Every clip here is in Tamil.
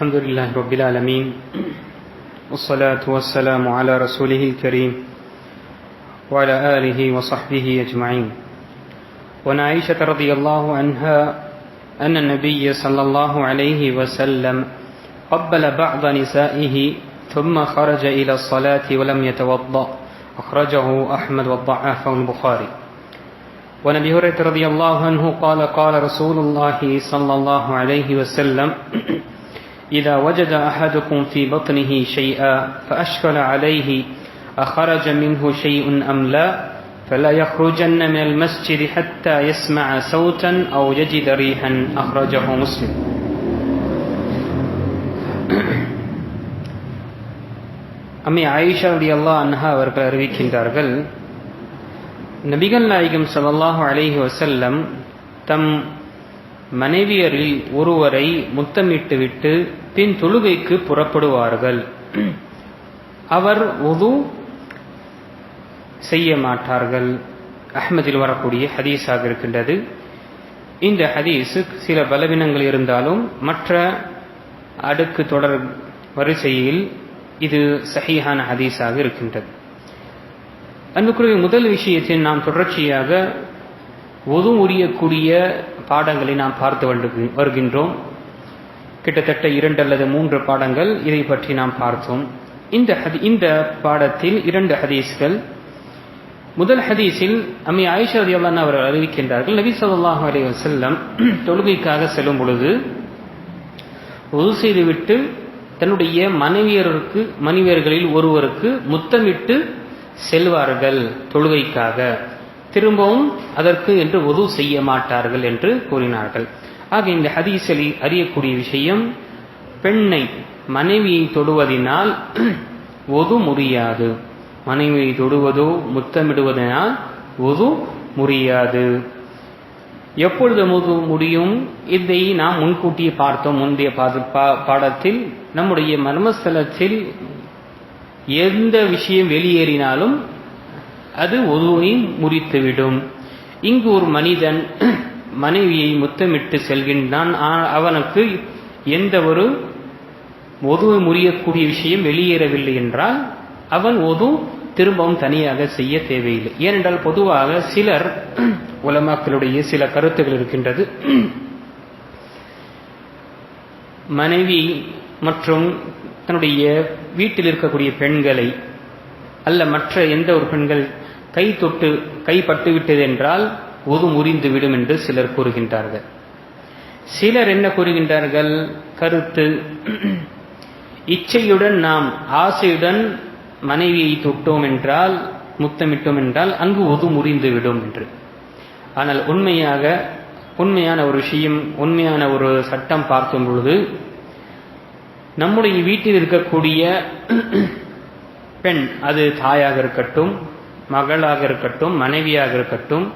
الحمد لله رب العالمين والصلاة والسلام على رسوله الكريم وعلى آله وصحبه أجمعين. وعن عائشة رضي الله عنها أن النبي صلى الله عليه وسلم قبل بعض نسائه ثم خرج إلى الصلاة ولم يتوضأ أخرجه أحمد وضعفه البخاري وعن أبي هريرة رضي الله عنه قال قال رسول الله صلى الله عليه وسلم اذا وجد احدكم في بطنه شيئا فاشكل عليه اخرج منه شيء ام لا فلا يخرجن من المسجد حتى يسمع صوتا او يجد ريحا اخرجه مسلم அம்மை ஆயிஷா ரதி அல்லா அன்ஹா அவர்கள் அறிவிக்கின்றார்கள் நபிகள் நாயகம் ஸல்லல்லாஹு அலைஹி வஸல்லம் தம் மனைவியரில் ஒருவரை முத்தமிட்டுவிட்டு பின் தொழுகைக்கு புறப்படுவார்கள். அவர் உது செய்ய மாட்டார்கள். அஹ்மதில் வரக்கூடிய ஹதீஸாக இருக்கின்றது. இந்த ஹதீஸு சில பலவீனங்கள் இருந்தாலும் மற்ற அடுக்கு தொடர் வரிசையில் இது சஹீஹான ஹதீஸாக இருக்கின்றது. அன்புக்குரிய முதல் விஷயத்தில் நாம் தொடர்ச்சியாக ஒது உரியக்கூடிய பாடங்களை நாம் பார்த்து வருகின்றோம். கிட்டத்தட்ட இரண்டு அல்லது மூன்று பாடங்கள் இதை பற்றி நாம் பார்த்தோம். இந்த இந்த பாடத்தில் இரண்டு ஹதீஸ்கள். முதல் ஹதீஸில் அம்மி ஆயிஷா ரதியல்லான் அவர்கள் அறிவிக்கின்றார்கள் நபி சொல்லாஹு அலி வசல்லம் தொழுகைக்காக செல்லும் பொழுது உது செய்துவிட்டு தன்னுடைய மனைவியருக்கு மனைவியர்களில் ஒருவருக்கு முத்தமிட்டு செல்வார்கள் தொழுகைக்காக. திரும்பவும் அதற்கு என்று உதவு செய்ய மாட்டார்கள் என்று கூறினார்கள். ஆக இந்த ஹதீஸில் அறியக்கூடிய விஷயம் பெண்ணை மனைவியை தொடுவதனால் ஒது முறியாது. மனைவியை தொடுவதோ முத்தமிடுவதனால் ஒது முறியாது. எப்பொழுது முது முடியும்? இதை நாம் முன்கூட்டியே பார்த்தோம். முந்தைய பாடத்தில் நம்முடைய மர்மஸ்தலத்தில் எந்த விஷயம் வெளியேறினாலும் அது ஒதுவை முறித்துவிடும். இங்கு ஒரு மனிதன் மனைவியை முத்தமிட்டு செல்கின்றான். அவனுக்கு எந்த ஒரு ஒதுவை முறியக்கூடிய விஷயம் வெளியேறவில்லை என்றால் அவன் ஒது திரும்பவும் தனியாக செய்ய தேவையில்லை. ஏனென்றால் பொதுவாக சிலர் உலமாக்களுடைய சில கருத்துகள் இருக்கின்றது. மனைவி மற்றும் தன்னுடைய வீட்டில் இருக்கக்கூடிய பெண்களை அல்ல மற்ற எந்த ஒரு பெண்கள் கை தொட்டு கைப்பட்டு விட்டது என்றால் உது முறிந்துவிடும் என்று சிலர் கூறுகின்றார்கள். சிலர் என்ன கூறுகின்றார்கள்? கருத்து இச்சையுடன் நாம் ஆசையுடன் மனைவியை தொட்டோம் என்றால் முத்தமிட்டோம் என்றால் அங்கு ஒது முறிந்துவிடும் என்று. ஆனால் உண்மையாக உண்மையான ஒரு விஷயம் உண்மையான ஒரு சட்டம் பார்க்கும் பொழுது நம்முடைய வீட்டில் இருக்கக்கூடிய பெண் அது தாயாக இருக்கட்டும் மகளாக இருக்கட்டும் மனைவியாக இருக்கட்டும்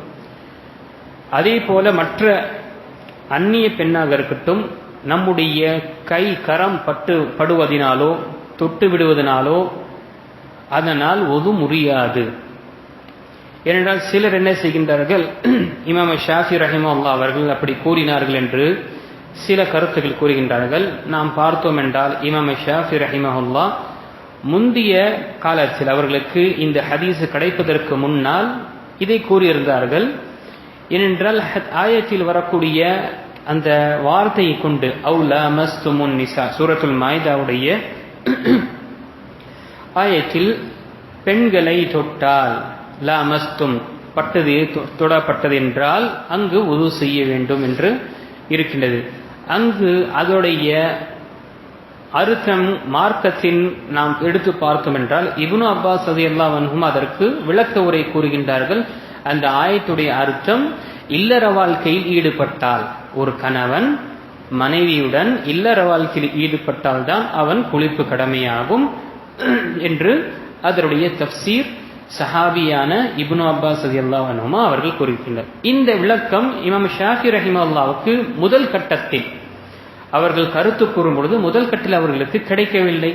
அதே போல மற்ற அந்நிய பெண்ணாக இருக்கட்டும் நம்முடைய கை கரம் பட்டு படுவதினாலோ தொட்டு விடுவதனாலோ அதனால் ஒது முறியாது. ஏனென்றால் சிலர் என்ன செய்கின்றார்கள் இமாம ஷாஃபி ரஹிமல்லா அவர்கள் அப்படி கூறினார்கள் என்று சில கருத்துக்கள் கூறுகின்றார்கள். நாம் பார்த்தோம் என்றால் இமாம ஷாஃபி ரஹிமஹுல்லா முந்தைய காலத்தில் அவர்களுக்கு இந்த ஹதீஸ் கிடைப்பதற்கு முன்னால் இதை கூறியிருந்தார்கள். ஏனென்றால் ஆயத்தில் வரக்கூடிய அந்த வார்த்தையை கொண்டு அவுலா மஸ்துமுன் நிசா சூரத்துல் மாய்தாவுடைய ஆயத்தில் பெண்களை தொட்டால் லா மஸ்தும் பட்டது தொடப்பட்டது என்றால் அங்கு உது செய்ய வேண்டும் என்று இருக்கின்றது. அங்கு அதோடைய அர்த்தம் மார்க்கத்தின் நாம் எடுத்து பார்த்தோம் என்றால் இபுனு அப்பாஸ் அது எல்லாம் அதற்கு விளக்க உரை கூறுகின்றார்கள். அந்த ஆயத்துடைய அர்த்தம் இல்லற வாழ்க்கையில் ஈடுபட்டால் ஒரு கணவன் மனைவியுடன் இல்லற வாழ்க்கையில் ஈடுபட்டால் தான் அவன் குளிப்பு கடமையாகும் என்று அதனுடைய தப்சீர் சஹாபியான இப்னு அப்பாஸ் அதி அல்லாஹனுமா அவர்கள் கூறுகின்றனர் இந்த விளக்கம் இமாம் ஷாஃபி ரஹிமல்லாவுக்கு முதல் கட்டத்தில் அவர்கள் கருத்து கூறும் பொழுது முதல் கட்டில் அவர்களுக்கு கிடைக்கவில்லை.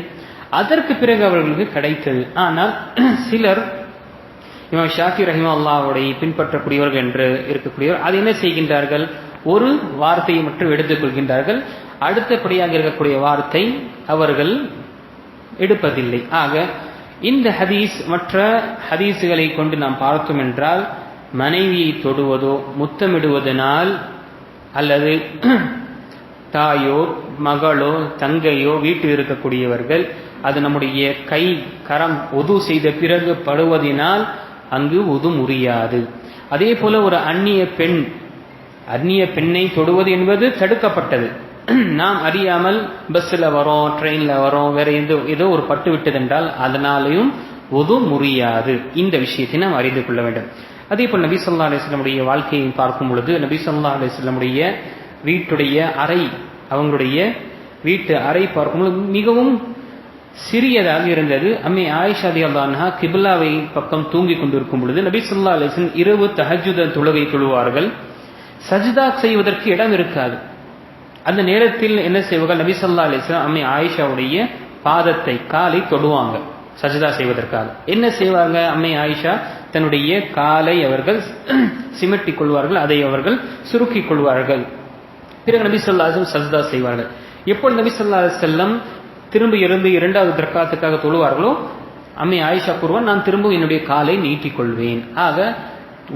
அதற்கு பிறகு அவர்களுக்கு கிடைத்தது. ஆனால் சிலர் இமாம் ஷாஃபி ரஹிமா அல்லாவுடைய பின்பற்றக்கூடியவர்கள் என்று இருக்கக்கூடியவர். அது என்ன செய்கின்றார்கள்? ஒரு வார்த்தையை மட்டும் எடுத்துக்கொள்கின்றார்கள் அடுத்தபடியாக இருக்கக்கூடிய வார்த்தை அவர்கள் எடுப்பதில்லை. ஆக இந்த ஹதீஸ் மற்ற ஹதீஸுகளை கொண்டு நாம் பார்த்தோம் என்றால் மனைவியை தொடுவதோ முத்தமிடுவதனால் அல்லது தாயோ மகளோ தங்கையோ வீட்டில் இருக்கக்கூடியவர்கள் அது நம்முடைய கை கரம் ஒது செய்த பிறகு படுவதினால் அங்கு உது முறியாது. அதே போல ஒரு அந்நிய பெண் அந்நிய பெண்ணை தொடுவது என்பது தடுக்கப்பட்டது. நாம் அறியாமல் பஸ்ஸில் வரோம் ட்ரெயினில் வரோம் வேற ஏதோ ஏதோ ஒரு பட்டு விட்டதென்றால் அதனாலையும் ஒது முறியாது. இந்த விஷயத்தை நாம் அறிந்து கொள்ள வேண்டும். அதே போல் நபி சொல்லா அலிஸ்லமுடைய வாழ்க்கையை பார்க்கும் பொழுது நபி சொல்லா அலிஸ்லமுடைய வீட்டுடைய அறை அவங்களுடைய வீட்டு அறை பார்க்கும்போது மிகவும் சிறியதாக இருந்தது. அம்மை ஆயிஷாதி அல்லான்ஹா கிபிலாவை பக்கம் தூங்கி கொண்டிருக்கும் பொழுது நபி சொல்லா அலிசன் இரவு தஹஜுத தொழுகை தொழுவார்கள். சஜிதா செய்வதற்கு இடம் இருக்காது. அந்த நேரத்தில் என்ன செய்வார்கள்? நபி சொல்லா அலிஸ்லாம் அம்மை ஆயிஷாவுடைய பாதத்தை காலை தொடுவாங்க சஜிதா செய்வதற்காக. என்ன செய்வாங்க? அம்மை ஆயிஷா தன்னுடைய காலை அவர்கள் சிமிட்டிக் கொள்வார்கள். அதை அவர்கள் சுருக்கிக் கொள்வார்கள். பிறகு நபி சொல்லாசம் சஜிதா செய்வார்கள். எப்பொழுது நபி சொல்லா செல்லம் திரும்ப இருந்து இரண்டாவது திரக்காத்துக்காக தொழுவார்களோ? அம்மை ஆயிஷா கூறுவான் நான் திரும்ப என்னுடைய காலை நீட்டிக்கொள்வேன். ஆக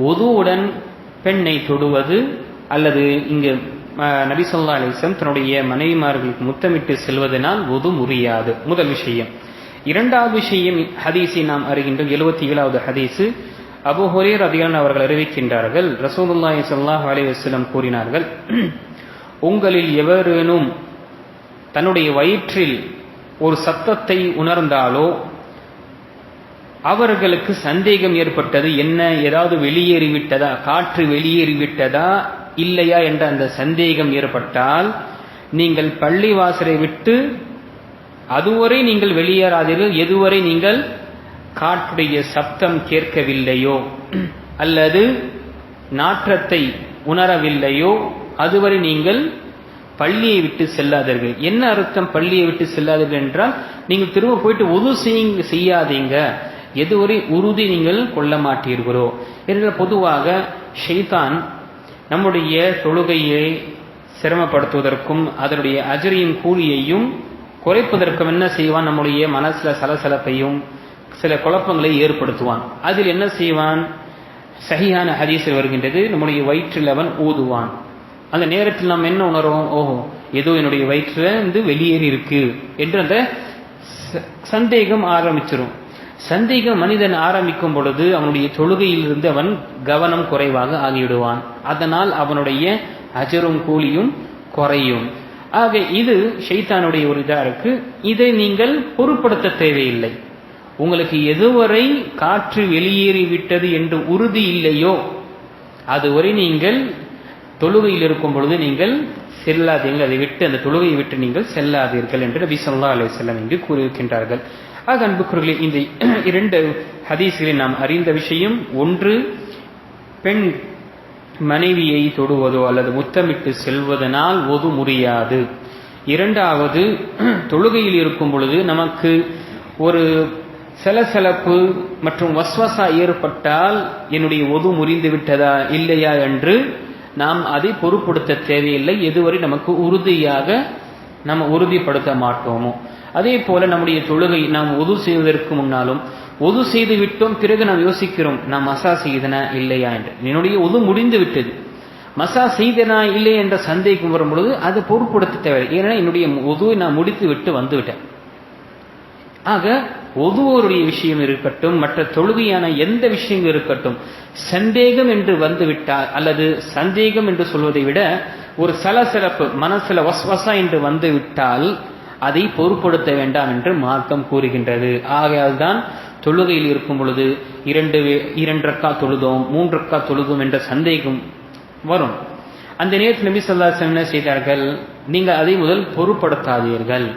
ஒதுவுடன் பெண்ணை தொடுவது அல்லது இங்கு நபிசல்லா அலிசம் தன்னுடைய மனைவிமார்களுக்கு முத்தமிட்டு செல்வதனால் ஒது முறியாது. முதல் விஷயம். இரண்டாவது விஷயம் ஹதீஸை நாம் அறிகின்றோம். எழுபத்தி ஏழாவது ஹதீஸு. அபு ஹொரேர் அதிகான் அவர்கள் அறிவிக்கின்றார்கள். ரசூலுல்லாஹி சல்லாஹ் அலி வஸ்லம் கூறினார்கள் உங்களில் எவரேனும் தன்னுடைய வயிற்றில் ஒரு சத்தத்தை உணர்ந்தாலோ அவர்களுக்கு சந்தேகம் ஏற்பட்டது என்ன ஏதாவது வெளியேறிவிட்டதா காற்று வெளியேறிவிட்டதா இல்லையா என்ற அந்த சந்தேகம் ஏற்பட்டால் நீங்கள் பள்ளிவாசலை விட்டு அதுவரை நீங்கள் வெளியேறாதீர்கள் எதுவரை நீங்கள் காற்றுடைய சப்தம் கேட்கவில்லையோ அல்லது நாற்றத்தை உணரவில்லையோ அதுவரை நீங்கள் பள்ளியை விட்டு செல்லாதீர்கள். என்ன அர்த்தம் பள்ளியை விட்டு செல்லாதீர்கள் என்றால் நீங்கள் திரும்ப போயிட்டு உது செய்யாதீங்க. எதுவரை உறுதி நீங்கள் கொள்ள மாட்டீர்களோ. என்ற பொதுவாக ஷெய்தான் நம்முடைய தொழுகையை சிரமப்படுத்துவதற்கும் அதனுடைய அஜரியின் கூலியையும் குறைப்பதற்கும் என்ன செய்வான்? நம்முடைய மனசில் சலசலப்பையும் சில குழப்பங்களை ஏற்படுத்துவான். அதில் என்ன செய்வான்? சகியான ஹதீஸில் வருகின்றது நம்முடைய வயிற்றில் அவன் ஊதுவான். அந்த நேரத்தில் நாம் என்ன உணர்வோம்? ஓஹோ ஏதோ என்னுடைய வயிற்றுல இருந்து வெளியேறி இருக்கு என்று அந்த சந்தேகம் ஆரம்பிச்சிடும் சந்தேகம் மனிதன் ஆரம்பிக்கும் பொழுது அவனுடைய தொழுகையிலிருந்து அவன் கவனம் குறைவாக ஆகிவிடுவான். அதனால் அவனுடைய அஜரும் கூலியும் குறையும். ஆக இது ஷைத்தானுடைய ஒரு இதாக இருக்கு. இதை நீங்கள் பொருட்படுத்த தேவையில்லை. உங்களுக்கு எதுவரை காற்று வெளியேறி விட்டது என்று உறுதி இல்லையோ அதுவரை நீங்கள் தொழுகையில் இருக்கும் பொழுது நீங்கள் செல்லாதீர்கள். அதை விட்டு அந்த தொழுகையை விட்டு நீங்கள் செல்லாதீர்கள் என்று நபி சொல்லா அலி செல்லம் இங்கு கூறியிருக்கின்றார்கள் ஆக அன்புக்குறர்களே இந்த இரண்டு ஹதீஸ்களை நாம் அறிந்த விஷயம் ஒன்று பெண் மனைவியை தொடுவதோ அல்லது முத்தமிட்டு செல்வதனால் ஒது முறியாது. இரண்டாவது தொழுகையில் இருக்கும் பொழுது நமக்கு ஒரு சலசலப்பு மற்றும் வஸ்வசா ஏற்பட்டால் என்னுடைய ஒது முறிந்து விட்டதா இல்லையா என்று நாம் அதை பொருட்படுத்த தேவையில்லை. எதுவரை நமக்கு உறுதியாக நம்ம உறுதிப்படுத்த மாட்டோமோ. அதே போல நம்முடைய தொழுகை நாம் ஒது செய்வதற்கு முன்னாலும் ஒது செய்து விட்டோம் பிறகு நாம் யோசிக்கிறோம் நான் மசா செய்தனா இல்லையா என்று. என்னுடைய ஒது முடிந்து விட்டது. மசா செய்தனா இல்லை என்ற சந்தேகம் வரும் பொழுது அது பொருட்படுத்த தேவையில்லை. ஏன்னா என்னுடைய ஒதுவை நான் முடித்து விட்டு வந்துவிட்டேன் ஆக ஒதுவோருடைய விஷயம் இருக்கட்டும் மற்ற தொழுகையான எந்த விஷயம் இருக்கட்டும் சந்தேகம் என்று வந்துவிட்டால் அல்லது சந்தேகம் என்று சொல்வதை விட ஒரு சலசலப்பு மனசுல வஸ்வசா என்று வந்து விட்டால் அதை பொருட்படுத்த வேண்டாம் என்று மார்க்கம் கூறுகின்றது. ஆகையால் தான் தொழுகையில் இருக்கும் பொழுது இரண்டு இரண்டக்கா தொழுதோம் மூன்றக்கா தொழுதோம் என்ற சந்தேகம் வரும். அந்த நேரத்தில் நபி சொல்லா என்ன செய்தார்கள்? நீங்கள் அதை முதல் பொருட்படுத்தாதீர்கள்.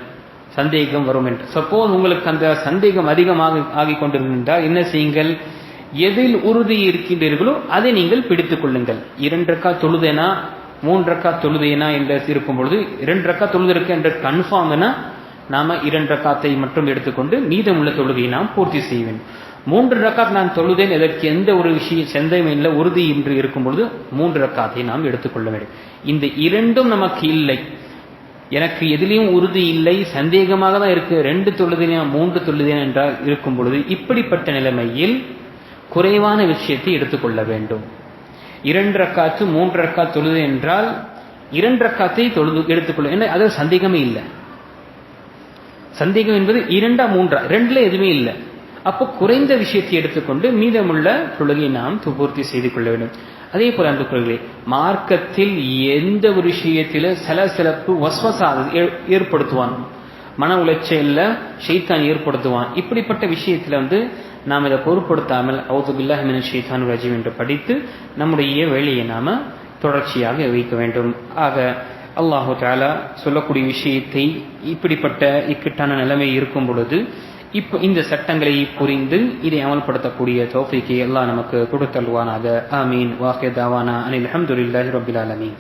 சந்தேகம் வரும் என்று. சப்போஸ் உங்களுக்கு அந்த சந்தேகம் அதிகமாக ஆகிக் கொண்டிருந்தால் என்ன செய்யுங்கள்? எதில் உறுதி இருக்கின்றீர்களோ அதை நீங்கள் பிடித்துக் கொள்ளுங்கள். இரண்டரக்கா தொழுதேனா மூன்றக்கா தொழுதேனா என்று இருக்கும் பொழுது இரண்டு ரக்கா தொழுதிருக்க என்ற கன்ஃபார்ம்னா நாம இரண்டு ரக்காத்தை மட்டும் எடுத்துக்கொண்டு மீதமுள்ள தொழுகையை நாம் பூர்த்தி செய்வேன். மூன்று ரக்காத் நான் தொழுதேன் இதற்கு எந்த ஒரு விஷயம் செந்தயம் இல்லை உறுதி என்று இருக்கும் பொழுது மூன்று ரக்காத்தை நாம் எடுத்துக்கொள்ள வேண்டும். இந்த இரண்டும் நமக்கு இல்லை. எனக்கு எதிலையும் உறுதி இல்லை சந்தேகமாக தான் இருக்குது ரெண்டு தொழுதினா மூன்று தொழுதினா என்றால் இருக்கும் பொழுது இப்படிப்பட்ட நிலைமையில் குறைவான விஷயத்தை எடுத்துக்கொள்ள வேண்டும். இரண்டு ரக்காத்து மூன்று ரக்காத் தொழுது என்றால் இரண்டு ரக்காத்தை தொழுது எடுத்துக்கொள்ள ஏன்னா அதில் சந்தேகமே இல்லை. சந்தேகம் என்பது இரண்டா மூன்றா ரெண்டுல எதுவுமே இல்லை. அப்போ குறைந்த விஷயத்தை எடுத்துக்கொண்டு மீதமுள்ள தொழுகை நாம் பூர்த்தி செய்து கொள்ள வேண்டும். அதே போல அன்பு கொள்கைகளே மார்க்கத்தில் எந்த ஒரு விஷயத்தில சலசலப்பு வஸ்வசா ஏற்படுத்துவான். மன உளைச்சல்ல ஷெய்தான் ஏற்படுத்துவான். இப்படிப்பட்ட விஷயத்துல வந்து நாம் இதை பொருட்படுத்தாமல் அவுதுபில்லாஹிமின் ஷெய்தான் ரஜீம் என்று படித்து நம்முடைய வேலையை நாம தொடர்ச்சியாக வைக்க வேண்டும். ஆக அல்லாஹு தாலா சொல்லக்கூடிய விஷயத்தை இப்படிப்பட்ட இக்கட்டான நிலைமை இருக்கும் பொழுது இப்போ இந்த சட்டங்களை புரிந்து இதை அமல்படுத்தக்கூடிய தோஃபிக்கு எல்லாம் நமக்கு கொடுத்தல்வானாக ஆமீன். வாஹே தாவானா. அனில் அஹமதுல்லாஹி ரபில் ஆலமீன்.